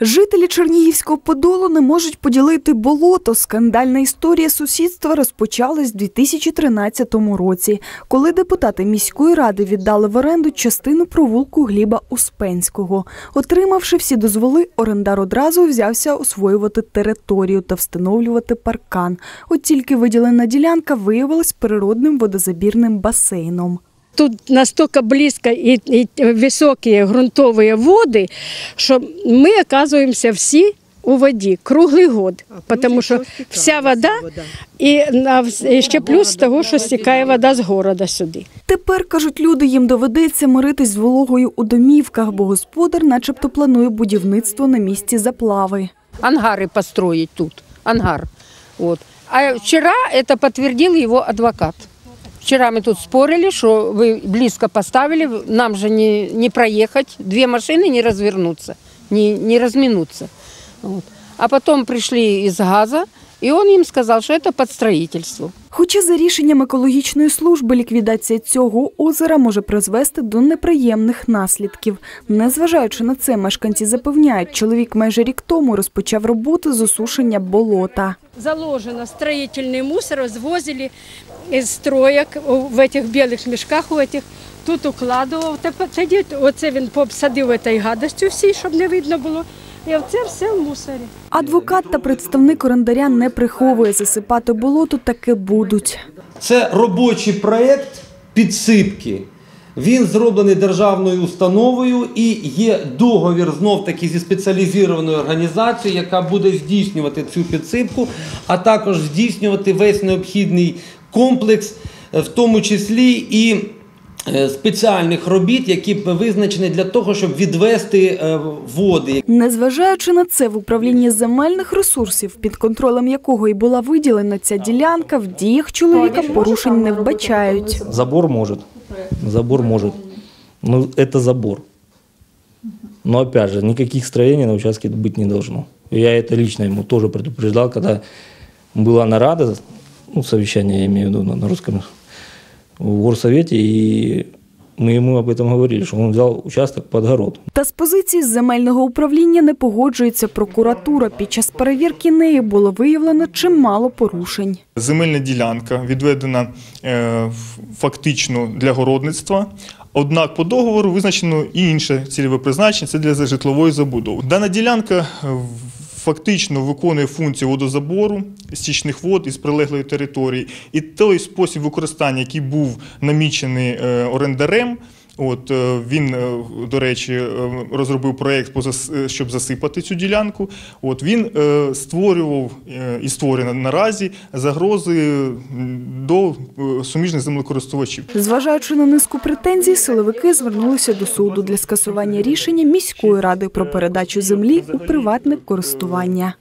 Жителі Чернігівського Подолу не можуть поділити болото. Скандальна історія сусідства розпочалась у 2013 році, коли депутати міської ради віддали в оренду частину провулку Гліба Успенського. Отримавши всі дозволи, орендар одразу взявся освоювати територію та встановлювати паркан. От тільки виділена ділянка виявилась природним водозабірним басейном Тут настолько близко и, и высокие грунтовые воды, что мы оказываемся все у воді круглий год, тому що вся вода і, на- і ще плюс того, що стікає вода з города сюди. Тепер, кажуть люди, їм доведеться миритись з вологою у домівках, бо господар начебто планує будівництво на місці заплави. ангары построить тут, ангар. Вот. А вчера это подтвердил его адвокат. Вчера мы тут спорили, что вы близко поставили, нам же не, не проехать, две машины не развернуться, не, не разминуться. Вот. А потом пришли из газа, и он им сказал, что это под строительство. Хоча за рішенням екологічної служби ліквідація цього озера може призвести до неприємних наслідків. Незважаючи на це, мешканці запевняють, чоловік майже рік тому розпочав роботу з осушення болота. Заложено строительный мусор, развозили из строек в этих белых мішках, у этих, тут укладував. Тепер тоді оце він посадив цією гадостю всій, щоб не видно було. І оце все в мусорі. Адвокат та представник орендаря не приховує засипати болото, таки будуть. Це робочий проєкт підсипки. Він зроблений державною установою і є договір знов таки зі спеціалізованою організацією, яка буде здійснювати цю підсипку, а також здійснювати весь необхідний комплекс, в тому числі і спеціальних робіт, які б визначені для того, щоб відвести е, води. Незважаючи на це, в управлінні земельних ресурсів, під контролем якого і була виділена ця ділянка, в діях чоловіка порушень не вбачають. Забор может. Забор может. Ну, это забор. Но опять же, никаких строений на участке быть не должно. Я это лично ему тоже предупреждал, когда была нарада, ну, совещание, я имею в виду на, на русском, в горсовете, и мы ему об этом говорили, что он взял участок под город. Та з позиції земельного управління не погоджується прокуратура. Під час перевірки неї було виявлено чимало порушень. Земельна ділянка відведена е, фактично для городництва. Однак по договору визначено і інше цільове призначення це для житлової забудови. Дана ділянка е, в- фактично виконує функцію водозабору стічних вод із прилеглої території. І той спосіб використання, який був намічений е, орендарем. От е, він, е, до речі, е, розробив проєкт, щоб засипати цю ділянку. От він створював і створює наразі загрози до суміжних землекористувачів. Зважаючи на низку претензій, силовики звернулися до суду для скасування рішення міської ради про передачу землі у приватне користування.